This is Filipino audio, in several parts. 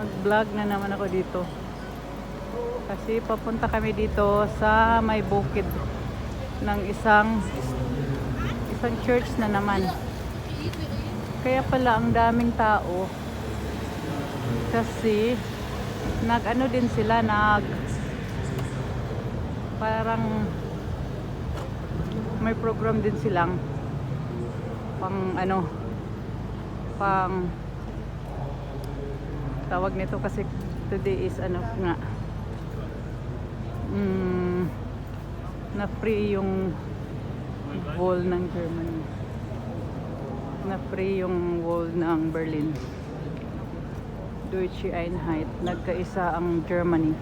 Mag-vlog na naman ako dito. Kasi papunta kami dito sa may bukid ng isang isang church na naman. Kaya pala ang daming tao. Kasi nag-ano din sila, nag parang may program din silang pang ano pang tawag nito kasi today is ano nga. Mm, na free yung wall ng Germany. Na free yung wall ng Berlin. Deutsche Einheit. Nagkaisa ang Germany.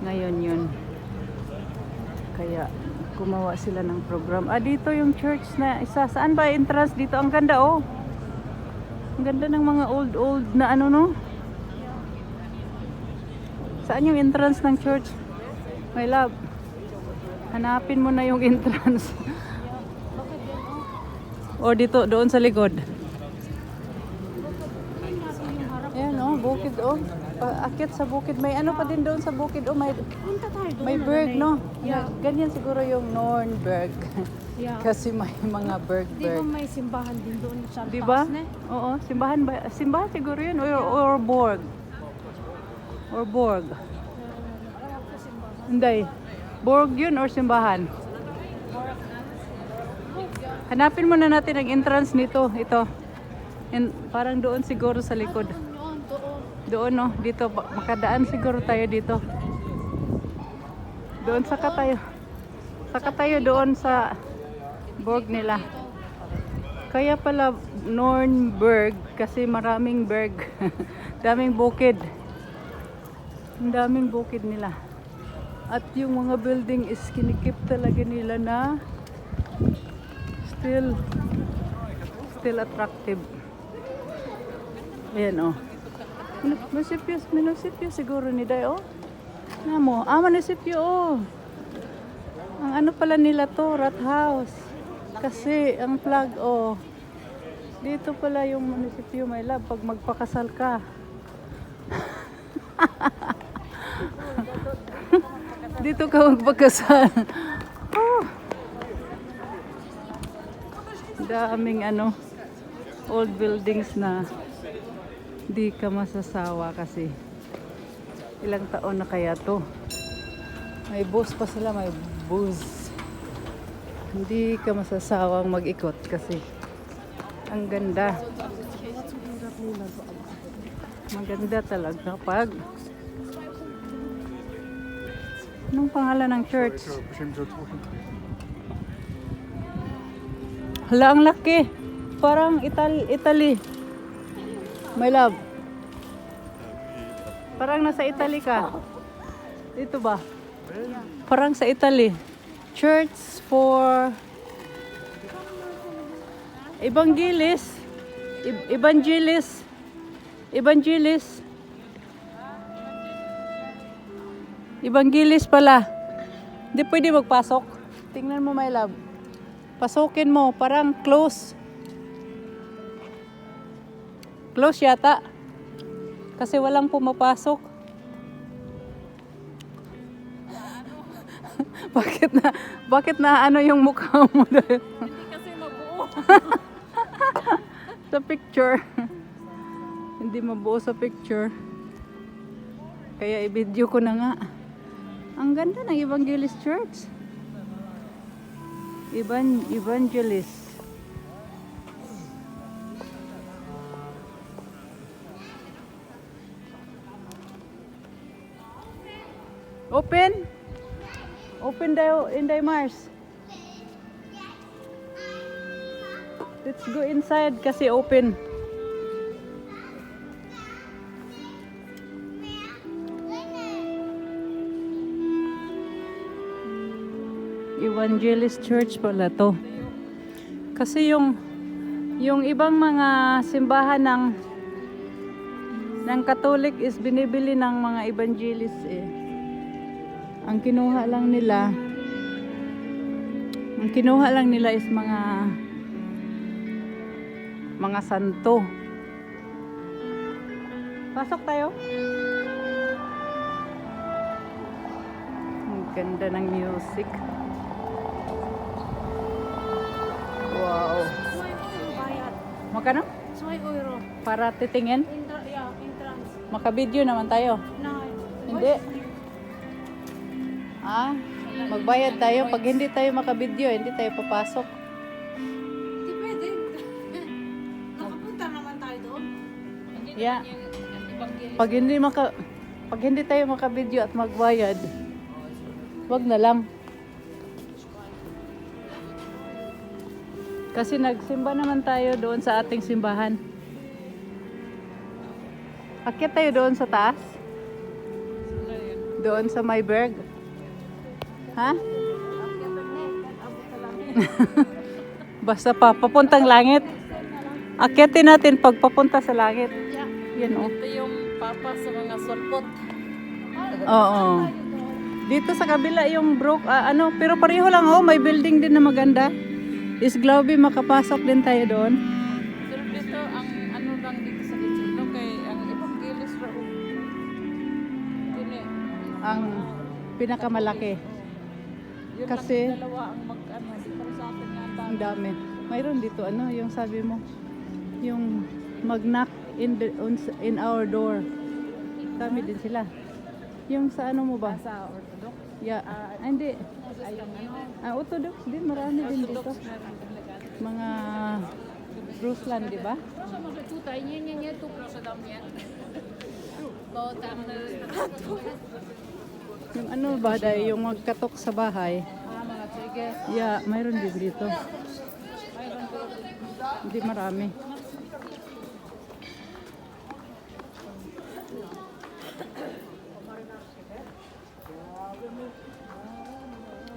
Ngayon yun. Kaya gumawa sila ng program. Ah dito yung church na isa. Saan ba entrance dito? Ang ganda oh. Ang ganda ng mga old old na ano no saan yung entrance ng church my love hanapin mo na yung entrance o dito doon sa likod Ayan oh, bukid oh. Paakit sa bukid. May ano pa din doon sa bukid oh. May, may berg no? Yeah. Ganyan siguro yung Nornberg. yeah. Kasi may mga berg Di ba may simbahan din doon sa Di ba? taas na? Oo, simbahan ba? Simbahan siguro yun or, or borg. Or borg. Hindi. Borg yun or simbahan? Hanapin muna natin ang entrance nito. Ito. And, parang doon siguro sa likod. Doon, no, dito makadaan siguro tayo dito. Doon saka tayo. Saka tayo doon sa borg nila. Kaya pala Nornberg kasi maraming berg. daming bukid. Ang daming bukid nila. At yung mga building is kinikip talaga nila na still still attractive. Ayan oh. Munisipyo, munisipyo siguro ni Day, oh. Nga mo, ah, munisipyo, oh. Ang ano pala nila to, rat house. Kasi, ang flag, oh. Dito pala yung munisipyo, my love, pag magpakasal ka. Dito ka magpakasal. oh. Daming ano, old buildings na di ka masasawa kasi ilang taon na kaya to may bus pa sila may bus hindi ka masasawang mag-ikot kasi ang ganda maganda talaga pag anong pangalan ng church hala ang laki parang Ital Italy My love. Parang nasa Italy ka. Dito ba? Parang sa Italy. Church for Evangelis. E- Evangelis. Evangelis pala. Hindi pwede magpasok. Tingnan mo, my love. Pasukin mo. Parang close. Close yata. Kasi walang pumapasok. bakit na bakit na ano yung mukha mo doon? Hindi kasi mabuo. sa picture. Hindi mabuo sa picture. Kaya i-video ko na nga. Ang ganda ng Evangelist Church. Evan Evangelist. Open. Open daw Inday Mars. Let's go inside kasi open. Evangelist Church pala to. Kasi yung yung ibang mga simbahan ng ng Katolik is binibili ng mga evangelist eh. Ang kinuha lang nila ang kinuha lang nila is mga mga santo. Pasok tayo. Ang ganda ng music. Wow. Bayad. Magkano? Suway euro. Para titingin? Intra, yeah, entrance. Makabidyo naman tayo. Nine. Hindi. Ah, magbayad tayo. Pag hindi tayo makabidyo, hindi tayo papasok. Hindi pwede. Nakapunta naman tayo doon. Yeah. Pag hindi maka pag hindi tayo makabidyo at magbayad, wag na lang. Kasi nagsimba naman tayo doon sa ating simbahan. Akit tayo doon sa taas? Doon sa Mayberg. Ha? Basta pa, papuntang langit. Akitin natin pag papunta sa langit. Yan oh. Ito yung papa sa mga sulpot. Oo. Dito sa kabila yung broke, ah, ano, pero pareho lang oh, may building din na maganda. Is Globe makapasok din tayo doon. Pero dito, ang ano lang dito sa dito, kay ang evangelist ra o. Kini, Ang pinakamalaki. yun Kasi- lang dalawa ang mag, ano, di para sa atin nga Ang dami. Mayroon dito ano, yung sabi mo, yung mag-knock in the, in our door. Dami din sila. Yung sa ano mo ba? Sa Orthodox. Yeah. Ah, hindi. Ah, Orthodox din, marami din dito. Mga Ruslan, di ba? Yung ano ba, dahil yung magkatok sa bahay. Ah. Yeah, mayroon din dito. Hindi marami.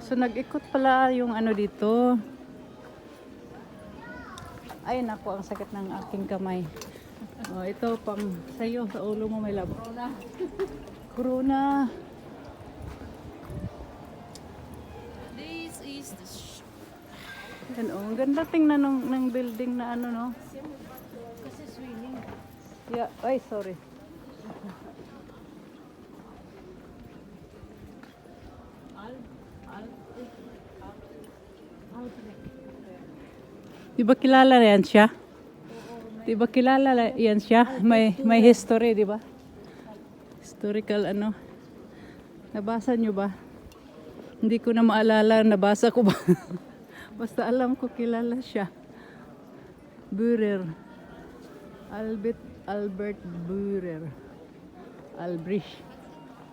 So nag-ikot pala yung ano dito. Ay nako, ang sakit ng aking kamay. Oh, ito pang sa'yo, sa ulo mo may labo. Corona. Corona. This is the Yan oh, ang ganda tingnan ng, ng building na ano no. kasi swimming. Yeah, ay sorry. Di ba kilala yan siya? Di ba kilala la- yan siya? May may history, di ba? Historical ano? Nabasa nyo ba? Hindi ko na maalala, nabasa ko ba? Basta alam ko kilala siya. Bührer. Albert Albert Bührer. Albrecht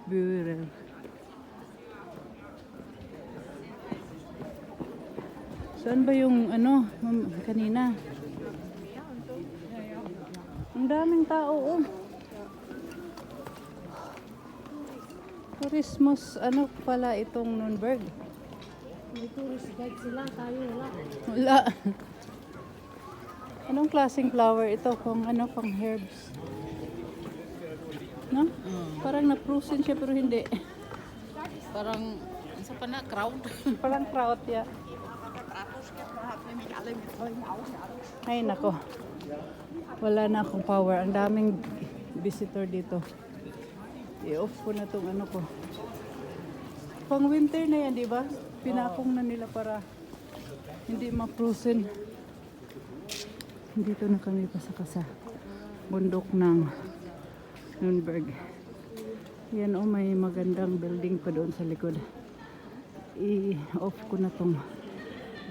Bührer. Saan ba yung ano, kanina? Ang daming tao, oh. Tourismus, ano pala itong Nürnberg? May tourist guide sila, tayo wala. Wala. Anong klaseng flower ito? Pang ano, pang herbs? No? Parang na-frozen siya pero hindi. Parang, sa pa na, crowd. Parang kraut ya. Ay nako. Wala na akong power. Ang daming visitor dito. I-off ko na tong ano ko. Pang winter na yan, di ba? Pinakong na nila para hindi ma-frozen. Dito na kami pasakasa. Bundok ng Nürnberg. Yan o, may magandang building pa doon sa likod. I-off ko na tong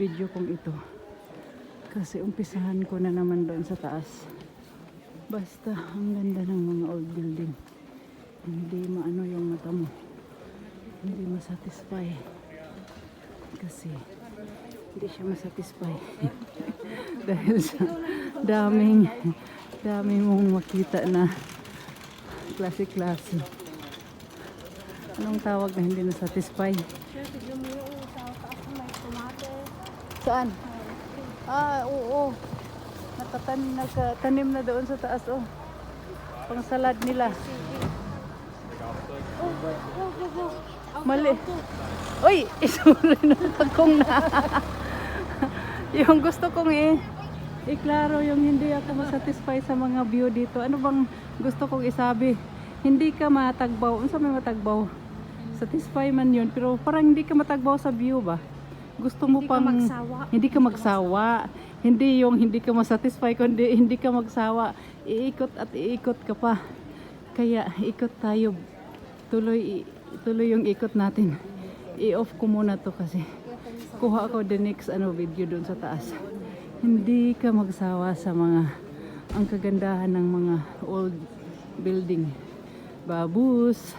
video kong ito. Kasi umpisahan ko na naman doon sa taas. Basta, ang ganda ng mga old building. Hindi maano yung mata mo. Hindi masatisfy. Kasi, hindi siya masatisfy. Dahil sa daming, daming mong makita na klase-klase. Anong tawag na hindi na-satisfy? Sure, tignan mo yung sa taas na may tomate. Saan? Ah, oo. Nakatan, nakatanim na doon sa taas, oh. Pang salad nila. Mali. Uy, isuloy na pagkong na. yung gusto kong eh, iklaro yung hindi ako masatisfy sa mga view dito. Ano bang gusto kong isabi, hindi ka matagbaw. Ano sa may matagbaw? Satisfy man yun, pero parang hindi ka matagbaw sa view ba? Gusto mo Hindi ka pang... magsawa. Hindi ka magsawa. Hindi yung hindi ka masatisfy, kundi hindi ka magsawa. Iikot at iikot ka pa. Kaya ikot tayo. Tuloy, tuloy yung ikot natin. I-off ko muna to kasi kuha ako the next ano video doon sa taas. Hindi ka magsawa sa mga ang kagandahan ng mga old building. Babus,